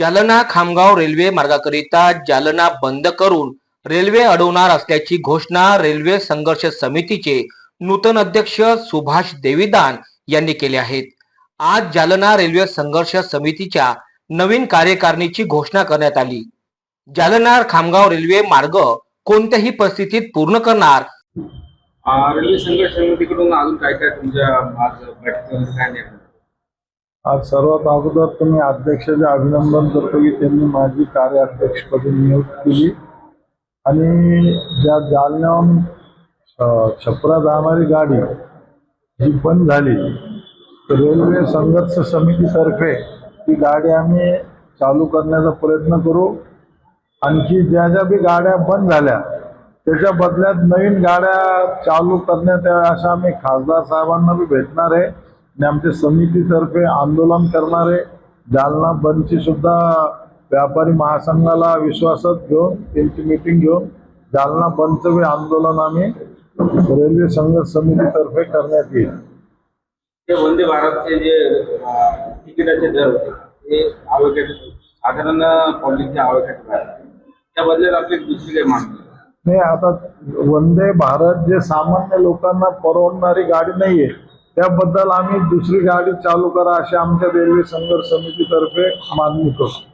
Jalna Khamgaon railway मार्गाकरिता जालना बंद करून रेल्वे अडवणार असल्याची घोषणा रेल्वे संघर्ष समितीचे नूतन अध्यक्ष सुभाष देवीदान यांनी केले आहेत. आज जालना रेल्वे संघर्ष समितीच्या नवीन कार्यकारिणीची घोषणा करण्यात आली. जालना खामगाव रेल्वे मार्ग कोणत्याही परिस्थितीत पूर्ण करणार? रेल्वे संघर्ष समितीकडून अजून काय काय तुमच्या आज आज सर्वात अगोदर तुम्ही अध्यक्षाचे अभिनंदन करतो की त्यांनी माझी कार्याध्यक्षपदी नियुक्त केली. आणि ज्या जालन्याहून छपरा जाणारी गाडी जी बंद झाली रेल्वे संघर्ष समितीतर्फे ती गाडी आम्ही चालू करण्याचा प्रयत्न करू. आणखी ज्या ज्या बी गाड्या बंद झाल्या त्याच्या बदल्यात नवीन गाड्या चालू करण्यात याव्या अशा आम्ही खासदार साहेबांना बी भेटणार आहे. आणि आमच्या समितीतर्फे आंदोलन करणार जालना बंदची सुद्धा व्यापारी महासंघाला विश्वासात घेऊन त्यांची मिटिंग घेऊन जालना बंदचं बी आंदोलन आम्ही रेल्वे संघर्ष समितीतर्फे करण्यात येईल. ते वंदे भारतचे जे तिकिटाचे दर होते ते साधारण पब्लिकच्या आवाक्याचे बाहेर त्या बदल्यात आपली दुसरी काही मागणी. नाही आता वंदे भारत जे सामान्य लोकांना परवडणारी गाडी नाहीये. त्याबद्दल आम्ही दुसरी गाडी चालू करा अशी आमच्या रेल्वे संघर्ष समितीतर्फे मागणी करतो.